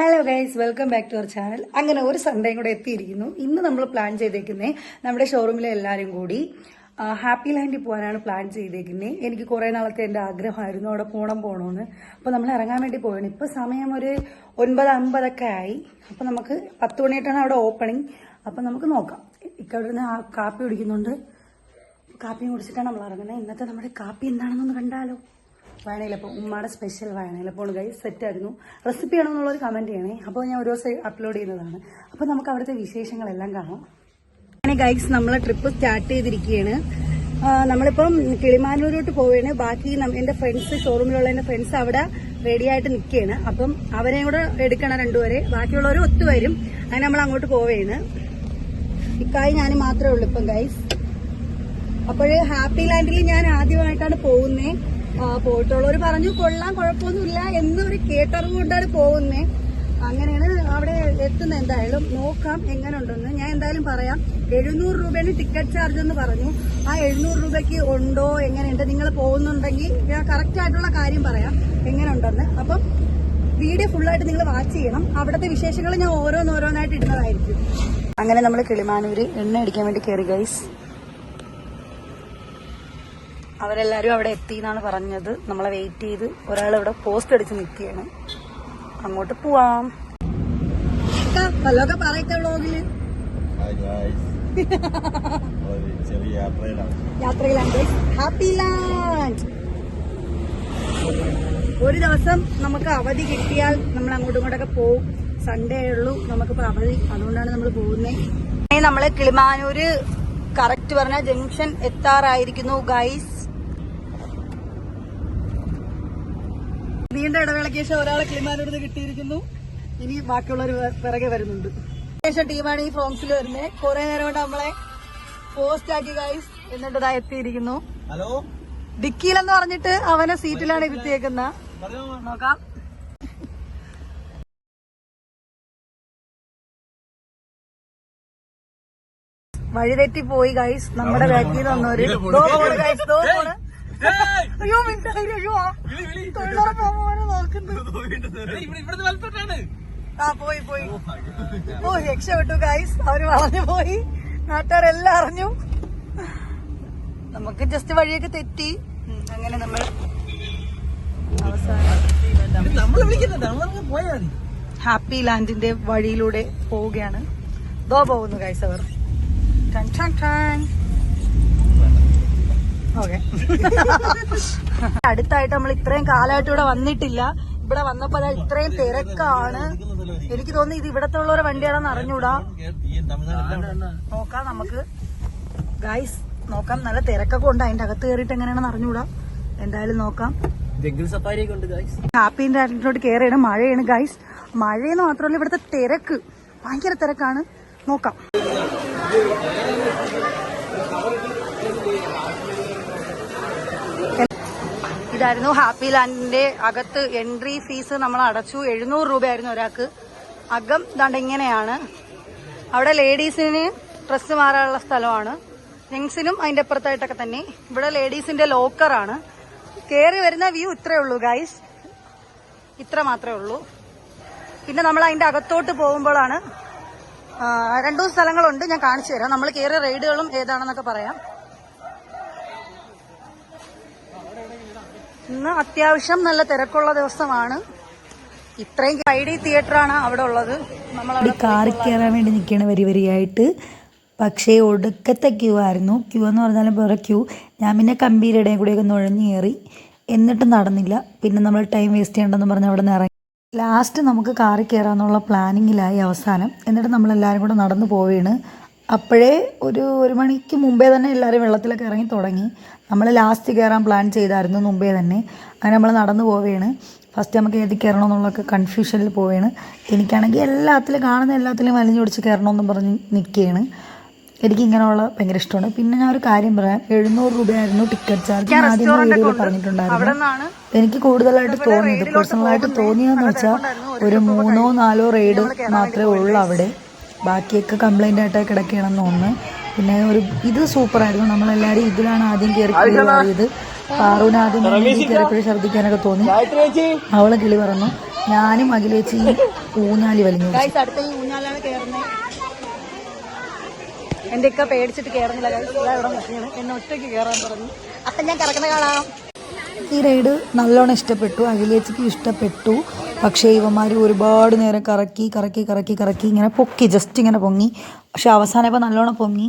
Hello guys welcome back to our channel അങ്ങനെ ഒരു സൺഡേയും കൂടെ എത്തിയിരിക്കുന്നു. ഇന്ന് നമ്മൾ പ്ലാൻ ചെയ്തേക്കുന്നത് നമ്മുടെ ഷോറൂമിലെ എല്ലാവരും കൂടി ഹാപ്പി ലാൻഡിൽ പോകാനാണ് പ്ലാൻ ചെയ്തേക്കുന്നത് എനിക്ക് കുറേ നാളത്തെ എന്റെ ആഗ്രഹമായിരുന്നു അവിടെ പോകണം പോകണമെന്ന് അപ്പോൾ നമ്മൾ ഇറങ്ങാൻ വേണ്ടി പോകണം ഇപ്പോൾ സമയം ഒരു ഒൻപത് അമ്പതൊക്കെ ആയി. അപ്പോൾ നമുക്ക് പത്ത് മണിയായിട്ടാണ് അവിടെ ഓപ്പണിങ് അപ്പോൾ നമുക്ക് നോക്കാം. ഇക്കവിടുന്ന് കാപ്പി കുടിക്കുന്നുണ്ട്. കാപ്പിയും കുടിച്ചിട്ടാണ് നമ്മൾ ഇറങ്ങുന്നത്. ഇന്നത്തെ നമ്മുടെ കാപ്പി എന്താണെന്നൊന്ന് കണ്ടാലോ. വയണയിലപ്പം ഉമ്മയുടെ സ്പെഷ്യൽ വയണയിലപ്പോൾ സെറ്റ് സെറ്റായിരുന്നു റെസിപ്പി ആണോ ആണെന്നുള്ളൊരു കമന്റ് ചെയ്യണേ. അപ്പോൾ ഞാൻ ഒരു ദിവസം അപ്ലോഡ് ചെയ്യുന്നതാണ്. അപ്പോൾ നമുക്ക് അവിടുത്തെ വിശേഷങ്ങളെല്ലാം കാണാം. അങ്ങനെ ഗൈസ് നമ്മൾ ട്രിപ്പ് സ്റ്റാർട്ട് ചെയ്തിരിക്കുകയാണ് നമ്മളിപ്പം കിളിമാനൂരോട്ട് പോവുകയാണ് ബാക്കി എന്റെ ഫ്രണ്ട്സ് ഷോറൂമിലുള്ള എന്റെ ഫ്രണ്ട്സ് അവിടെ റെഡി ആയിട്ട് നിൽക്കുകയാണ് അപ്പം അവരെയും കൂടെ എടുക്കണം രണ്ടുപേരെ. ബാക്കിയുള്ളവർ ഒത്തുവരും അങ്ങനെ നമ്മൾ അങ്ങോട്ട് പോവുകയാണ് ഇക്കായി ഞാൻ മാത്രമേ ഉള്ളൂ ഇപ്പം ഗൈസ് അപ്പോഴ് ഹാപ്പി ലാൻഡിൽ ഞാൻ ആദ്യമായിട്ടാണ് പോകുന്നേ. ആ, പോയിട്ടുള്ളവർ പറഞ്ഞു കൊള്ളാം കുഴപ്പമൊന്നുമില്ല എന്നൊരു കേട്ടറിവ് കൊണ്ടാണ് പോകുന്നേ. അങ്ങനെയാണ് അവിടെ എത്തുന്നത്. എന്തായാലും നോക്കാം എങ്ങനെ ഉണ്ടെന്ന് ഞാൻ എന്തായാലും പറയാം. എഴുന്നൂറ് രൂപയാണ് ടിക്കറ്റ് ചാർജ് എന്ന് പറഞ്ഞു. ആ എഴുന്നൂറ് രൂപയ്ക്ക് ഉണ്ടോ എങ്ങനെയുണ്ട് നിങ്ങൾ പോകുന്നുണ്ടെങ്കിൽ ഞാൻ കറക്റ്റ് ആയിട്ടുള്ള കാര്യം പറയാം. എങ്ങനെ ഉണ്ടെന്ന് അപ്പം വീഡിയോ ഫുള്ളായിട്ട് നിങ്ങൾ വാച്ച് ചെയ്യണം. അവിടുത്തെ വിശേഷങ്ങൾ ഞാൻ ഓരോന്നോരോന്നായിട്ട് ഇടുന്നതായിരിക്കും. അങ്ങനെ നമ്മൾ കിളിമാനൂര് എണ്ണ അടിക്കാൻ വേണ്ടി കയറി ഗൈസ് അവരെല്ലാരും അവിടെ എത്തി എന്നാണ് പറഞ്ഞത്. നമ്മളെ വെയിറ്റ് ചെയ്ത് ഒരാൾ ഇവിടെ പോസ്റ്റ് അടിച്ച് നിൽക്കുകയാണ്. അങ്ങോട്ട് പോവാം. വ്ളോഗിൽ യാത്രയിലാണ്. യാത്രയിലാണ് ഹാപ്പി ലാൻഡ് ഒരു ദിവസം നമുക്ക് അവധി കിട്ടിയാൽ നമ്മൾ അങ്ങോട്ടും ഇങ്ങോട്ടൊക്കെ പോവും. സൺഡേ ഉള്ളൂ നമുക്കിപ്പോ അവധി. അതുകൊണ്ടാണ് നമ്മൾ പോകുന്നത് നമ്മൾ കിളിമാനൂര് കറക്റ്റ് പറഞ്ഞ ജംഗ്ഷൻ എത്താറായിരിക്കുന്നു ഗൈസ് നീണ്ട ഇടവേളയ്ക്ക് ശേഷം ഒരാളെ കിളിമാനോട് കിട്ടിയിരിക്കുന്നു. ഇനി ബാക്കിയുള്ളവർ പിറകെ വരുന്നുണ്ട്. ശേഷം ടീമാണ് ഈ ഫ്രോംസിൽ വരുന്നത് കുറെ നേരം കൊണ്ട് നമ്മളെ പോസ്റ്റ് ആക്കി ഗൈസ് എന്നിട്ട് ഇതാ എത്തിയിരിക്കുന്നു. ഹലോ? ഡിക്കിയിലെന്ന് പറഞ്ഞിട്ട് അവനെ സീറ്റിലാണ് ഇരുത്തിയേക്കുന്ന. നോക്കാം. വഴിതെറ്റി പോയി ഗൈസ് നമ്മുടെ ബാക്കിൽ വന്നവര്. ദോ അയ്യോ മിണ്ടായി അയ്യോ തൊഴിലുറപ്പ് പോകാന് നോക്കുന്നു ആ പോയി പോയി. ഓ രക്ഷപ്പെട്ടു ഗൈസ് അവർ വളഞ്ഞു പോയി. നാട്ടുകാരെല്ലാം അറിഞ്ഞു. നമുക്ക് ജസ്റ്റ് വഴിയൊക്കെ തെറ്റി. അങ്ങനെ നമ്മൾ അവസാനം ഹാപ്പി ലാൻഡിന്റെ വഴിയിലൂടെ പോവുകയാണ്. ദോ പോകുന്നു ഗൈസ് അവർ. ടൺ ടൺ ടൺ. അടുത്തായിട്ട് നമ്മൾ ഇത്രയും കാലമായിട്ട് ഇവിടെ വന്നിട്ടില്ല. ഇവിടെ വന്നപ്പോ ദാ ഇത്രയും തിരക്കാണ്. എനിക്ക് തോന്നുന്നു ഇത് ഇവിടത്തെ ഉള്ളവരെ വണ്ടിയാണെന്ന് അറിഞ്ഞൂടാ. നോക്കാം നമുക്ക്. ഗൈസ് നോക്കാം. നല്ല തിരക്കൊക്കെ ഉണ്ട്. അതിന്റെ അകത്ത് കയറിയിട്ട് എങ്ങനെയാണെന്ന് അറിഞ്ഞൂടാ. എന്തായാലും നോക്കാം. ഹാപ്പിന്റെ ആറ്റിലോട്ട് കയറിയാണ്. മഴയാണ് ഗൈസ് മഴയെന്ന് മാത്രമല്ല ഇവിടുത്തെ തിരക്ക് ഭയങ്കര തിരക്കാണ്. നോക്കാം. ഇതായിരുന്നു ഹാപ്പി ലാൻഡിന്റെ അകത്ത് എൻട്രി ഫീസ് നമ്മൾ അടച്ചു. എഴുന്നൂറ് രൂപയായിരുന്നു ഒരാൾക്ക്. അകം ദാണ്ട് ഇങ്ങനെയാണ്. അവിടെ ലേഡീസിന് ഡ്രസ്സ് മാറാനുള്ള സ്ഥലമാണ്. ജെൻസിനും അതിന്റെ അപ്പുറത്തായിട്ടൊക്കെ തന്നെ. ഇവിടെ ലേഡീസിന്റെ ലോക്കറാണ് കയറി വരുന്ന വ്യൂ ഇത്രേ ഉള്ളൂ ഗൈസ് ഇത്ര മാത്രമേ ഉള്ളൂ. പിന്നെ നമ്മൾ അതിന്റെ അകത്തോട്ട് പോകുമ്പോഴാണ് രണ്ടു സ്ഥലങ്ങളുണ്ട്. ഞാൻ കാണിച്ചു തരാം. നമ്മൾ കയറിയ റൈഡുകളും ഏതാണെന്നൊക്കെ പറയാം. ഇന്ന് അത്യാവശ്യം നല്ല തിരക്കുള്ള ദിവസമാണ്. ഇത്രയും ഫ്രൈഡേ തിയേറ്ററാണ് അവിടെ ഉള്ളത്. നമ്മൾ കാറി കാറിൽ കയറാൻ വേണ്ടി നിൽക്കുകയാണ് വരി വരിയായിട്ട്. പക്ഷേ ഒടുക്കത്തെ ക്യൂ ആയിരുന്നു. ക്യൂ എന്ന് പറഞ്ഞാലും വേറെ ക്യൂ ഞാൻ പിന്നെ കമ്പീരിടയിൽ കൂടെയൊക്കെ നുഴഞ്ഞു കയറി. എന്നിട്ടും നടന്നില്ല. പിന്നെ നമ്മൾ ടൈം വേസ്റ്റ് ചെയ്യണ്ടെന്ന് പറഞ്ഞ് അവിടെ നിന്ന് ഇറങ്ങി. ലാസ്റ്റ് നമുക്ക് കാറിൽ കയറാമെന്നുള്ള പ്ലാനിങ്ങിലായി അവസാനം. എന്നിട്ട് നമ്മളെല്ലാവരും കൂടെ നടന്നു പോവുകയാണ് അപ്പോഴേ ഒരു ഒരു മണിക്ക് മുമ്പേ തന്നെ എല്ലാവരും വെള്ളത്തിലൊക്കെ ഇറങ്ങി തുടങ്ങി. നമ്മൾ ലാസ്റ്റ് കയറാൻ പ്ലാൻ ചെയ്തായിരുന്നു മുമ്പേ തന്നെ. അങ്ങനെ നമ്മൾ നടന്നു പോവുകയാണ്. ഫസ്റ്റ് നമുക്ക് ഏത് കയറണം എന്നുള്ളതൊക്കെ കൺഫ്യൂഷനിൽ പോവുകയാണ്. എനിക്കാണെങ്കിൽ എല്ലാത്തിലും കാണുന്ന എല്ലാത്തിലും വലിഞ്ഞൊടിച്ച് കയറണമെന്നും പറഞ്ഞ് നിൽക്കുകയാണ് എനിക്ക് ഇങ്ങനെയുള്ള ഭയങ്കര ഇഷ്ടമാണ്. പിന്നെ ഞാൻ ഒരു കാര്യം പറയാം. എഴുന്നൂറ് രൂപയായിരുന്നു ടിക്കറ്റ് ചാർജ് ആദ്യം വീഡിയോയിൽ പറഞ്ഞിട്ടുണ്ടായിരുന്നു. എനിക്ക് കൂടുതലായിട്ട് തോന്നിയത്. പേഴ്സണലായിട്ട് തോന്നിയതെന്ന് വെച്ചാൽ ഒരു മൂന്നോ നാലോ റൈഡ് മാത്രമേ ഉള്ളൂ അവിടെ. ബാക്കിയൊക്കെ കംപ്ലൈന്റ് ആയിട്ട് കിടക്കുകയാണെന്ന് തോന്നുന്നു. പിന്നെ ഒരു ഇത് സൂപ്പർ ആയിരുന്നു. നമ്മളെല്ലാരും ഇതിലാണ് ആദ്യം കയറി കയറിയത്. പാറൂന് ആദ്യം കയറിപ്പോഴും കയറിയപ്പോഴും ഛർദ്ദിക്കാനൊക്കെ തോന്നി. അവളെ കിളി പറഞ്ഞു ഞാനും അഖിൽ വെച്ച് വലിഞ്ഞു ഗൈസ് അടുത്ത ഈ ഊഞ്ഞാലി വലിഞ്ഞു എന്റെ ഒക്കെ പേടിച്ചിട്ട് കയറുന്നില്ല ഇവിടെ എന്നെ ഒറ്റയ്ക്ക് കയറാൻ പറഞ്ഞു. അപ്പൊ ഞാൻ കിടക്കുന്ന കാണാം. ഈ റൈഡ് നല്ലോണം ഇഷ്ടപ്പെട്ടു. അഖിലേച്ചിക്ക് ഇഷ്ടപ്പെട്ടു. പക്ഷേ ഇവന്മാർ ഒരുപാട് നേരം കറക്കി കറക്കി കറക്കി കറക്കി ഇങ്ങനെ പൊക്കി ജസ്റ്റ് ഇങ്ങനെ പൊങ്ങി. പക്ഷേ അവസാനം ഇപ്പോൾ നല്ലോണം പൊങ്ങി.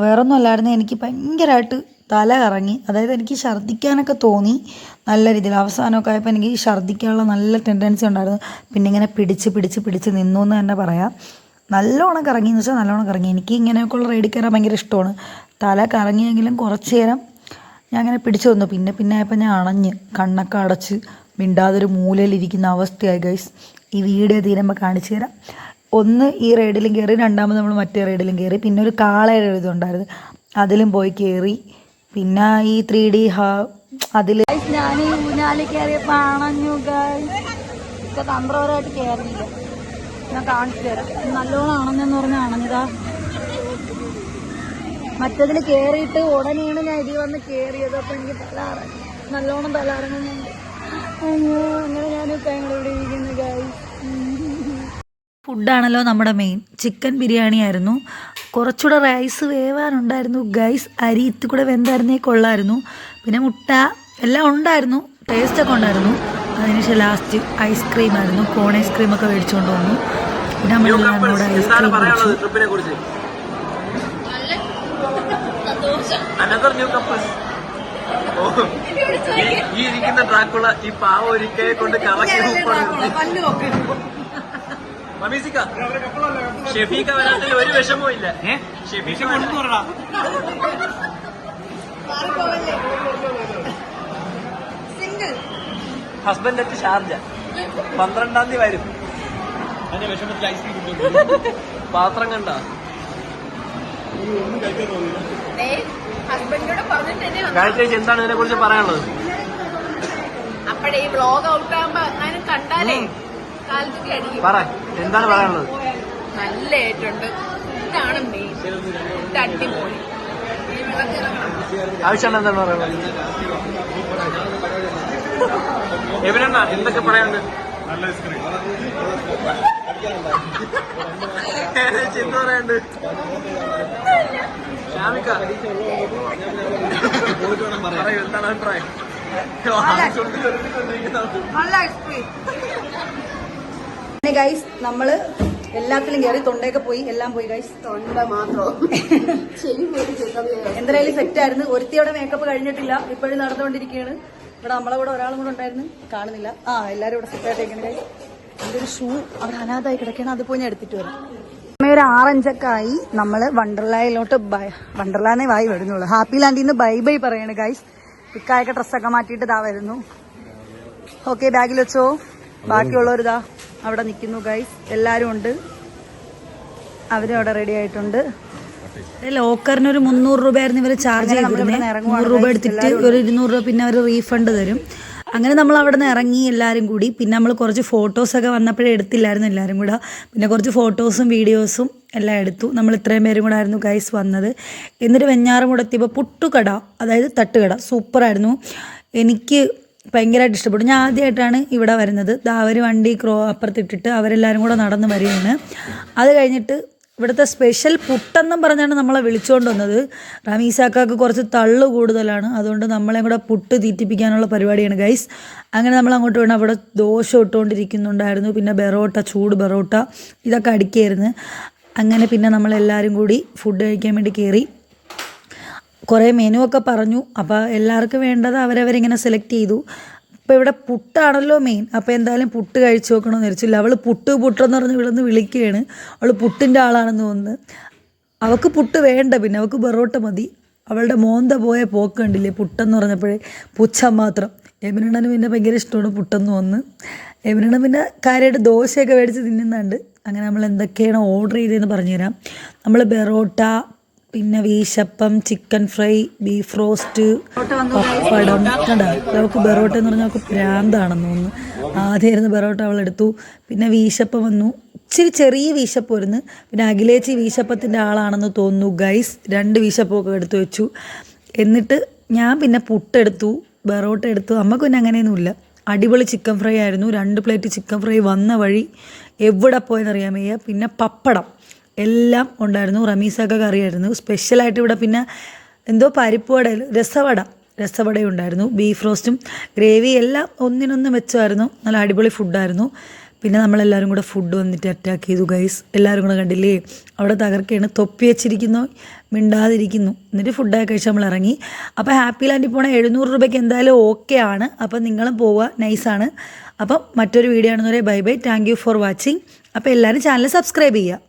വേറൊന്നും അല്ലായിരുന്നു എനിക്ക് ഭയങ്കരമായിട്ട് തല കറങ്ങി. അതായത് എനിക്ക് ഛർദ്ദിക്കാനൊക്കെ തോന്നി നല്ല രീതിയിൽ. അവസാനമൊക്കെ ആയപ്പോൾ എനിക്ക് ഛർദ്ദിക്കാനുള്ള നല്ല ടെൻഡൻസി ഉണ്ടായിരുന്നു. പിന്നെ ഇങ്ങനെ പിടിച്ച് പിടിച്ച് പിടിച്ച് നിന്നു എന്ന് തന്നെ പറയാം. നല്ലോണം കറങ്ങി എന്ന് വെച്ചാൽ നല്ലോണം കറങ്ങി. എനിക്ക് ഇങ്ങനെയൊക്കെയുള്ള റൈഡ് കയറാൻ ഭയങ്കര ഇഷ്ടമാണ്. തല കറങ്ങിയെങ്കിലും കുറച്ച് നേരം ഞാൻ അങ്ങനെ പിടിച്ചു വന്നു. പിന്നെ പിന്നെ ആയപ്പോൾ ഞാൻ അണഞ്ഞ് കണ്ണൊക്കെ അടച്ച് മിണ്ടാതൊരു മൂലയിലിരിക്കുന്ന അവസ്ഥയായി ഗൈസ് ഈ വീഡിയോ തീരുമ്പോൾ കാണിച്ചു തരാം. ഒന്ന് ഈ റൈഡിലും കയറി രണ്ടാമത് നമ്മൾ മറ്റേ റൈഡിലും കയറി പിന്നെ ഒരു കാളയുടെ ഇതുണ്ടായിരുന്നു. അതിലും പോയി കയറി പിന്നെ ഈ ത്രീ ഡി ഹാ അതിൽ ഞാൻ ഈ കയറിയപ്പോൾ കയറിയപ്പോ അണഞ്ഞു തന്ത്രപരമായിട്ട് കയറിയില്ല ഞാൻ കാണിച്ചു തരാം. നല്ലോണം അണഞ്ഞെന്ന് പറഞ്ഞാൽ അണഞ്ഞതാ. മറ്റതിൽ കയറിയിട്ട് ഉടനെയാണ് ഞാൻ ഇതിൽ വന്ന് കയറിയത് അപ്പൊ എനിക്ക് തലാറങ്ങി നല്ലോണം തലാറങ്ങുന്നുണ്ട് അയ്യോ അങ്ങനെ ഞാനിപ്പോ ഞങ്ങളിവിടെ ഇരിക്കുന്നു ഫുഡാണല്ലോ നമ്മുടെ മെയിൻ ചിക്കൻ ബിരിയാണി ആയിരുന്നു. കുറച്ചുകൂടെ റൈസ് വേവാനുണ്ടായിരുന്നു ഗൈസ് അരി ഇത്തി കൂടെ വെന്തായിരുന്നേ കൊള്ളായിരുന്നു. പിന്നെ മുട്ട എല്ലാം ഉണ്ടായിരുന്നു ടേസ്റ്റൊക്കെ ഉണ്ടായിരുന്നു. അതിനുശേഷം ലാസ്റ്റ് ഐസ്ക്രീം ആയിരുന്നു. കോൺ ഐസ്ക്രീം ഒക്കെ മേടിച്ചുകൊണ്ട് വന്നു. പിന്നെ നമ്മളെല്ലാം കൂടെ ഐസ്ക്രീം കുടിച്ചു. ട്രിപ്പിനെ കുറിച്ച്. അനദർ ന്യൂ കപ്പിൾസ് ഈ ഇരിക്കുന്ന ഡ്രാക്കുള ഈ പാവ ഒരിക്കലെ കൊണ്ട് കറക്കി മമീസിക്ക ഷെഫീക്ക വരാത്തിൽ ഒരു വിഷമവും ഇല്ല. ഷെഫീക്ക ഹസ്ബൻഡ് അറ്റ് ഷാർജ പന്ത്രണ്ടാം തീയതി വരും. പാത്രം കണ്ട? ഒന്നും കഴിക്കാൻ തോന്നില്ല. കാഴ്ച എന്താണ് ഇതിനെ കുറിച്ച് പറയാനുള്ളത്? അപ്പഴേ ഈ ബ്ലോഗ് ഔട്ട് ആകുമ്പോ അങ്ങനെ കണ്ടാലേ കാലത്തൊക്കെ അടിക്കും പറ എന്താണ് പറയാനുള്ളത്? നല്ല ഏറ്റുണ്ട്. ഇതാണ് മെയിൻ ഇത് അടിപൊളി. ഈ വെള്ളത്തിൽ ഇറങ്ങണം. ആവശ്യം എന്താണ് പറയുന്നത് എവിടെന്നാ? എന്തൊക്കെ പറയാനുണ്ട്? ചിന്ത പറയാനുണ്ട്? പറയൂ എന്താണ് അഭിപ്രായം പിന്നെ ഗൈസ് നമ്മൾ എല്ലാത്തിലും കയറി തൊണ്ടയൊക്കെ പോയി എല്ലാം പോയി ഗൈസ് തൊണ്ട മാത്രം. എന്തായാലും സെറ്റ് ആയിരുന്നു. ഒരുത്തിയുടെ മേക്കപ്പ് കഴിഞ്ഞിട്ടില്ല. ഇപ്പോഴും നടന്നുകൊണ്ടിരിക്കുകയാണ്. ഇവിടെ നമ്മളെ കൂടെ ഒരാളും കൂടെ ഉണ്ടായിരുന്നു. കാണുന്നില്ല. ആ എല്ലാരും ഇവിടെ സെറ്റ് ആയിട്ടേക്കണേ ഗൈസ് എന്റെ ഒരു ഷൂ അവിടെ അനാഥായി കിടക്കണം അത് പോയി ഞാൻ എടുത്തിട്ട് വരാം. ഒരു ആറഞ്ചക്കായി നമ്മൾ വണ്ടർലായിലോട്ട് വണ്ടർലാന്നേ വായി വരുന്നുള്ളൂ. ഹാപ്പി ലാൻഡിൽ നിന്ന് ബൈ ബൈ പറയാണ് ഗൈസ് പിക്കായൊക്കെ ഡ്രസ്സൊക്കെ മാറ്റിയിട്ട് ഇതാ വരുന്നു. ഓക്കെ ബാഗിൽ വെച്ചോ? ബാക്കിയുള്ളവരിതാ അവിടെ നിൽക്കുന്നു ഗൈസ് എല്ലാരും ഉണ്ട്. അവരും അവിടെ റെഡി ആയിട്ടുണ്ട്. ലോക്കറിന് ഒരു മുന്നൂറ് രൂപയായിരുന്നു ഇവർ ചാർജ് ചെയ്തിട്ടുണ്ട് ചെയ്തിരുന്നത് നൂറ് രൂപ എടുത്തിട്ട് ഒരു ഇരുന്നൂറ് രൂപ പിന്നെ അവർ റീഫണ്ട് തരും. അങ്ങനെ നമ്മൾ അവിടെ നിന്ന് ഇറങ്ങി എല്ലാവരും കൂടി. പിന്നെ നമ്മൾ കുറച്ച് ഫോട്ടോസൊക്കെ വന്നപ്പോഴേ എടുത്തില്ലായിരുന്നു എല്ലാവരും കൂടെ. പിന്നെ കുറച്ച് ഫോട്ടോസും വീഡിയോസും എല്ലാം എടുത്തു. നമ്മൾ ഇത്രയും പേരും കൂടെ ആയിരുന്നു ഗൈസ് വന്നത്. എന്നിട്ട് വെഞ്ഞാറും എത്തിയപ്പോൾ പുട്ടുകട അതായത് തട്ടുകട സൂപ്പറായിരുന്നു എനിക്ക് ഭയങ്കരമായിട്ട് ഇഷ്ടപ്പെട്ടു. ഞാൻ ആദ്യമായിട്ടാണ് ഇവിടെ വരുന്നത്. അവർ വണ്ടി ക്രോ അപ്പുറത്തിട്ടിട്ട് അവരെല്ലാവരും കൂടെ നടന്ന് വരികയാണ്. അത് കഴിഞ്ഞിട്ട് ഇവിടുത്തെ സ്പെഷ്യൽ പുട്ടെന്നും പറഞ്ഞാണ് നമ്മളെ വിളിച്ചുകൊണ്ട് വന്നത്. റമീസാക്കാക്ക് കുറച്ച് തള്ളു കൂടുതലാണ്. അതുകൊണ്ട് നമ്മളെ കൂടെ പുട്ട് തീറ്റിപ്പിക്കാനുള്ള പരിപാടിയാണ് ഗൈസ് അങ്ങനെ നമ്മൾ അങ്ങോട്ട് വേണം അവിടെ ദോശ ഇട്ടുകൊണ്ടിരിക്കുന്നുണ്ടായിരുന്നു. പിന്നെ ബെറോട്ട ചൂട് ബെറോട്ട ഇതൊക്കെ അടിക്കായിരുന്നു അങ്ങനെ പിന്നെ നമ്മളെല്ലാവരും കൂടി ഫുഡ് കഴിക്കാൻ വേണ്ടി കയറി കുറേ മെനു ഒക്കെ പറഞ്ഞു. അപ്പോൾ എല്ലാവർക്കും വേണ്ടത് അവരവരിങ്ങനെ സെലക്ട് ചെയ്തു. അപ്പോൾ ഇവിടെ പുട്ടാണല്ലോ മെയിൻ അപ്പോൾ എന്തായാലും പുട്ട് കഴിച്ചു നോക്കണമെന്ന് വിചാരിച്ചില്ല. അവൾ പുട്ട് പുട്ടെന്ന് പറഞ്ഞ് വിളന്ന് വിളിക്കുകയാണ്. അവൾ പുട്ടിന്റെ ആളാണെന്ന് തോന്നുന്നു. അവൾക്ക് പുട്ട് വേണ്ട പിന്നെ. അവൾക്ക് ബെറോട്ട മതി. അവളുടെ മോന്ത പോയ പോക്ക് കണ്ടില്ലേ? പുട്ടെന്ന് പറഞ്ഞപ്പോഴേ. പുച്ഛം മാത്രം. എമിനണ്ണന് പിന്നെ ഭയങ്കര ഇഷ്ടമാണ് പുട്ടെന്ന് വന്ന് എമിനണ്ണൻ പിന്നെ കാര്യമായിട്ട് ദോശയൊക്കെ മേടിച്ച് തിന്നുന്നുണ്ട്. അങ്ങനെ നമ്മൾ എന്തൊക്കെയാണ് ഓർഡർ ചെയ്തതെന്ന് പറഞ്ഞുതരാം. നമ്മൾ ബെറോട്ട പിന്നെ വീശപ്പം chicken fry beef roast pappadam കണ്ട? അവൾക്ക് ബെറോട്ട എന്ന് പറഞ്ഞാൽ അവൾക്ക് ഭ്രാന്താണെന്ന് തോന്നുന്നു. ആദ്യമായിരുന്നു ബെറോട്ട അവൾ എടുത്തു. പിന്നെ വീശപ്പം വന്നു. ഇച്ചിരി ചെറിയ വീശപ്പ് വരുന്നു പിന്നെ അഖിലേച്ചി വീശപ്പത്തിന്റെ ആളാണെന്ന് തോന്നുന്നു ഗൈസ് രണ്ട് വീശപ്പമൊക്കെ എടുത്തു വെച്ചു. എന്നിട്ട് ഞാൻ പിന്നെ പുട്ടെടുത്തു ബെറോട്ട എടുത്തു. അമ്മയ്ക്ക് പിന്നെ അങ്ങനെയൊന്നുമില്ല. അടിപൊളി ചിക്കൻ ഫ്രൈ ആയിരുന്നു. രണ്ട് പ്ലേറ്റ് ചിക്കൻ ഫ്രൈ വന്ന വഴി എവിടെ പോയെന്നറിയാൻ വയ്യ. പിന്നെ പപ്പടം. എല്ലാം ഉണ്ടായിരുന്നു. റമീസൊക്കെ കറിയായിരുന്നു. സ്പെഷ്യലായിട്ട് ഇവിടെ പിന്നെ എന്തോ പരിപ്പ് വട രസവട രസവട ഉണ്ടായിരുന്നു. ബീഫ് റോസ്റ്റും ഗ്രേവി എല്ലാം ഒന്നിനൊന്ന് മെച്ചമായിരുന്നു. നല്ല അടിപൊളി ഫുഡായിരുന്നു. പിന്നെ നമ്മളെല്ലാവരും കൂടെ ഫുഡ് വന്നിട്ട് അറ്റാക്ക് ചെയ്തു ഗൈസ് എല്ലാവരും കൂടെ കണ്ടില്ലേ? അവിടെ തകർക്കുകയാണ് തൊപ്പി വെച്ചിരിക്കുന്നു. മിണ്ടാതിരിക്കുന്നു. എന്നിട്ട് ഫുഡൊക്കെ കഴിച്ച് നമ്മൾ ഇറങ്ങി. അപ്പോൾ ഹാപ്പി ലാൻഡിൽ പോണ എഴുന്നൂറ് രൂപയ്ക്ക് എന്തായാലും ഓക്കെ ആണ്. അപ്പം നിങ്ങളും പോവുക. നൈസാണ് അപ്പം മറ്റൊരു വീഡിയോ ആണെന്ന് പറയാം bye bye thank you for watching അപ്പോൾ എല്ലാവരും ചാനൽ സബ്സ്ക്രൈബ് ചെയ്യുക.